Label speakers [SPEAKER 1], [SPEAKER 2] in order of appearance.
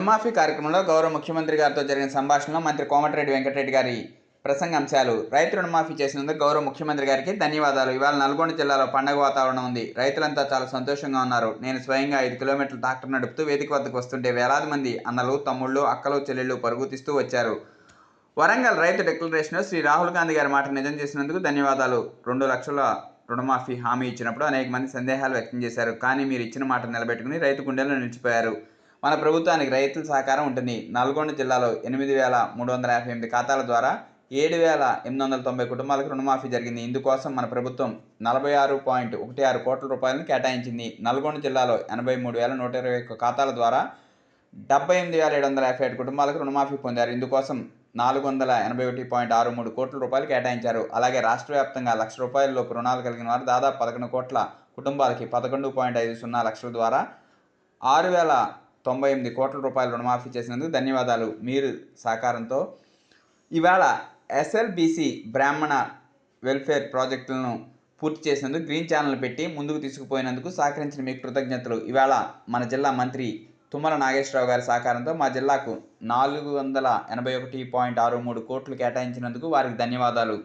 [SPEAKER 1] రుణమాఫీ కార్యక్రమంలో గౌరవ ముఖ్యమంత్రి గారితో జరిగిన సంభాషణలో మంత్రి కోమటిరెడ్డి వెంకటరెడ్డి గారి ప్రసంగాంశాలు. రైతు రుణమాఫీ చేసినందుకు గౌరవ ముఖ్యమంత్రి గారికి ధన్యవాదాలు. ఇవాళ నల్గొండ జిల్లాలో పండగ వాతావరణం ఉంది. రైతులంతా చాలా సంతోషంగా ఉన్నారు. నేను స్వయంగా ఐదు కిలోమీటర్ల ట్రాక్టర్ నడుపుతూ వేదిక వద్దకు వస్తుంటే వేలాది మంది అన్నలు తమ్ముళ్ళు అక్కలు చెల్లెళ్ళు పరుగు తీస్తూ వచ్చారు. వరంగల్ రైతు డిక్లరేషన్లో శ్రీ రాహుల్ గాంధీ గారి మాట నిజం చేసినందుకు ధన్యవాదాలు. రెండు లక్షల రుణమాఫీ హామీ ఇచ్చినప్పుడు అనేక మంది సందేహాలు వ్యక్తం చేశారు. కానీ మీరు ఇచ్చిన మాట నిలబెట్టుకుని రైతు గుండెల్లో నిలిచిపోయారు. మన ప్రభుత్వానికి రైతుల సహకారం ఉంటుంది. నల్గొండ జిల్లాలో ఎనిమిది వేల మూడు వందల యాభై ఎనిమిది ఖాతాల ద్వారా ఏడు వేల ఎనిమిది వందల తొంభై కుటుంబాలకు రుణమాఫీ జరిగింది. ఇందుకోసం మన ప్రభుత్వం నలభై ఆరు పాయింట్ ఒకటి ఆరు కోట్ల రూపాయలను కేటాయించింది. నల్గొండ జిల్లాలో ఎనభై మూడు వేల నూట ఇరవై ఒక్క ఖాతాల ద్వారా డెబ్బై ఎనిమిది వేల ఏడు వందల యాభై ఏడు కుటుంబాలకు రుణమాఫీ పొందారు. ఇందుకోసం నాలుగు వందల ఎనభై ఒకటి పాయింట్ ఆరు మూడు కోట్ల రూపాయలు కేటాయించారు. అలాగే రాష్ట్ర వ్యాప్తంగా లక్ష రూపాయల లోపు రుణాలు కలిగిన వారు దాదాపు పదకొండు కోట్ల కుటుంబాలకి పదకొండు పాయింట్ ఐదు సున్నా లక్షల ద్వారా ఆరు వేల తొంభై ఎనిమిది కోట్ల రూపాయలు రుణమాఫీ చేసినందుకు ధన్యవాదాలు. మీరు సహకారంతో ఇవాళ ఎస్ఎల్బిసి బ్రాహ్మణ వెల్ఫేర్ ప్రాజెక్టులను పూర్తి చేసినందుకు గ్రీన్ ఛానల్ పెట్టి ముందుకు తీసుకుపోయినందుకు సహకరించిన మీకు కృతజ్ఞతలు. ఇవాళ మన జిల్లా మంత్రి తుమ్మల నాగేశ్వరరావు గారి సహకారంతో మా జిల్లాకు నాలుగు వందల ఎనభై ఒకటి పాయింట్ ఆరు మూడు కోట్లు కేటాయించినందుకు వారికి ధన్యవాదాలు.